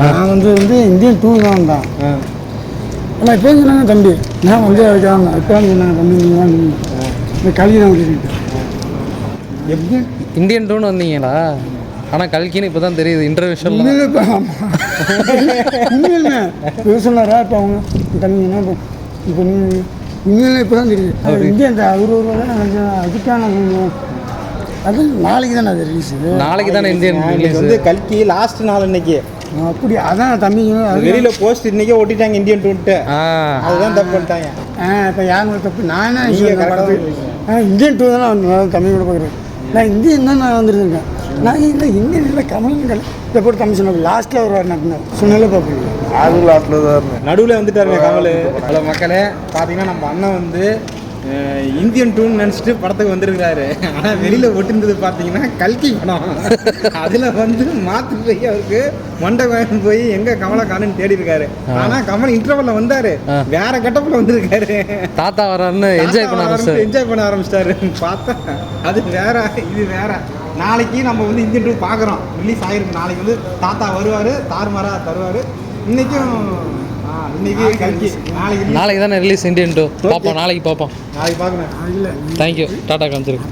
நான் வந்து வந்து இந்தியன் டூ தான் வந்தேன். ஆனால் இப்போ சொன்னாங்க தம்பி. நான் வந்து அதுக்காக இப்போ சொன்னாங்க தம்பி நீங்கள் தான் இந்த கல்வி தான் விட்டுட்டு எப்படி இந்தியன் டூன் வந்தீங்களா? ஆனால் கல்கின்னு இப்போ தான் தெரியுது இன்டர்வியூஷன் உண்மையிலே இப்போ சொன்னாரா இப்போ அவங்க தம்பிங்கன்னா இப்போ உண்மையிலே இப்போ தான் தெரியுது. அது இந்தியன் அந்த அவர் ஒரு தான் அதுக்கான அது நாளைக்கு தானே அது ரிலீஸ் நாளைக்கு தானே இந்தியன் ரிலீஸ் வந்து கல்கி லாஸ்ட் நாள் இன்னைக்கு அப்படி அதான் தம்பி வெளியில போஸ்ட் இன்னைக்கே ஒட்டிட்டாங்க இந்தியன் டூன்ட்டு. அதுதான் தப்பு பண்ணிட்டாங்க. ஆ இப்போ யாரும் தப்பு? நான். ஆ இந்தியன் டூ தான் நான் வந்து தமிழ் கூட பார்க்குறேன். நான் இந்தியன் தான் நான் வந்துருக்கேன் நான் இல்லை இந்தியன் இல்லை கமலங்கள் இதை போட்டு தமிழ் சொன்ன லாஸ்ட்டில் ஒரு நான் சொன்னாலே பார்ப்பீங்க அது லாஸ்ட்டில் தான் நடுவில் வந்துட்டாருங்க கமல். ஹலோ மக்களே பார்த்தீங்கன்னா நம்ம அண்ணன் வந்து இந்தியன் டூன் நினச்சிட்டு படத்துக்கு வந்திருக்கிறாரு. ஆனால் வெளியில் ஒட்டிருந்தது பார்த்தீங்கன்னா கல்கி படம். அதில் வந்து மாற்று போய் அவருக்கு மண்டை வாங்கி போய் எங்கே கமலை காணுன்னு தேடி இருக்காரு. ஆனால் கமல் இன்டர்வலில் வந்தார். வேற கட்டப்பில் வந்திருக்காரு. தாத்தா வரான்னு என்ஜாய் பண்ண ஆரம்பிச்சாரு. என்ஜாய் பண்ண ஆரம்பிச்சிட்டாரு. பார்த்தா அது வேற இது வேற. நாளைக்கு நம்ம வந்து இந்தியன் டூ பார்க்குறோம். ரிலீஸ் ஆகிருக்கு. நாளைக்கு வந்து தாத்தா வருவார் தாறுமாறா தருவார். கல்கி நாளைக்கு தானே ரிலீஸ் இந்தியன் டூ பார்ப்போம் நாளைக்கு பார்ப்போம் நாளைக்கு இல்லை தேங்க்யூ டாடா காமிச்சிருக்கு.